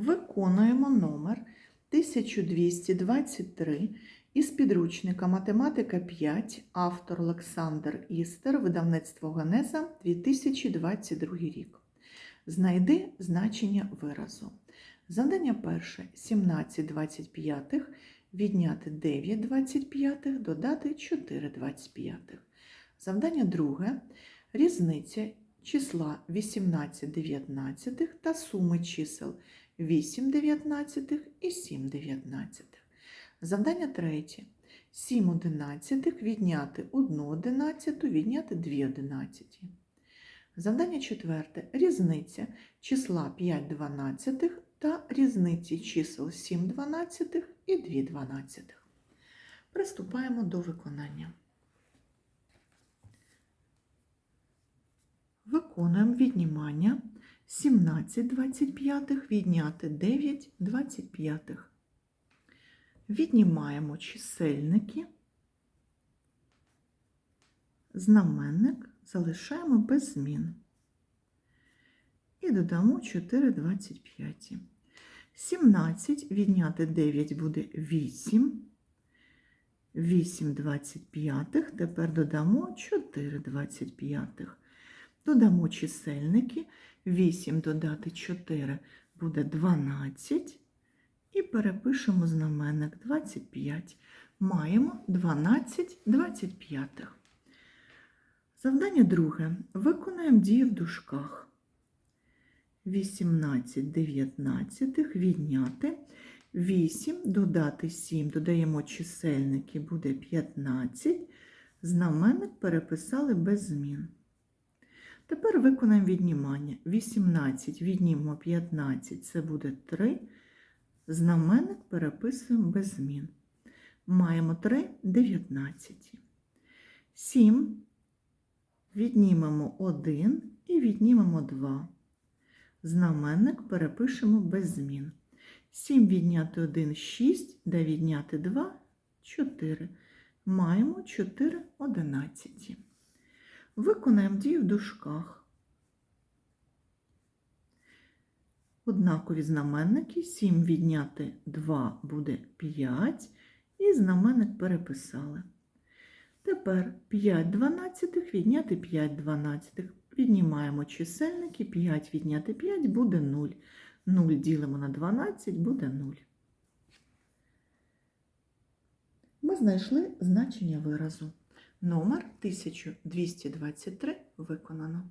Виконуємо номер 1223 із підручника Математика 5, автор Олександр Істер, видавництво Генеза 2022 рік. Знайди значення виразу. Завдання перше 17 25, відняти 9 25, додати 4 25. Завдання друге різниця числа 18 19 та суми чисел 8 дев'ятнадцятих і 7 дев'ятнадцятих. Завдання третє. 7 одинадцятих відняти 1 одинадцяту, відняти 2 одинадцяті. Завдання четверте. Різниця числа 5 дванадцятих та різниці чисел 7 дванадцятих і 2 дванадцятих. Приступаємо до виконання. Виконуємо віднімання 17 25 відняти 9 25. Віднімаємо чисельники, знаменник залишаємо без змін. І додамо 4 25. 17 відняти 9 буде 8. 8 25. Тепер додамо 4 25. Додамо чисельники. 8 додати 4 буде 12. І перепишемо знаменник 25. Маємо 12 25. Завдання друге. Виконаємо дії в дужках. 18 19 відняти. 8 додати 7, додаємо чисельники, буде 15. Знаменник переписали без змін. Тепер виконаємо віднімання. 18 віднімемо 15, це буде 3. Знаменник переписуємо без змін. Маємо 3 19. 7 віднімемо 1 і віднімемо 2. Знаменник перепишемо без змін. 7 відняти 1 6, де відняти 2 4. Маємо 4 одинадцяті. Виконаємо дію в дужках. Однакові знаменники. 7 відняти 2 буде 5. І знаменник переписали. Тепер 5 дванадцятих відняти 5 дванадцятих. Віднімаємо чисельники. 5 відняти 5 буде 0. 0 ділимо на 12 буде 0. Ми знайшли значення виразу. Номер 1223 виконано.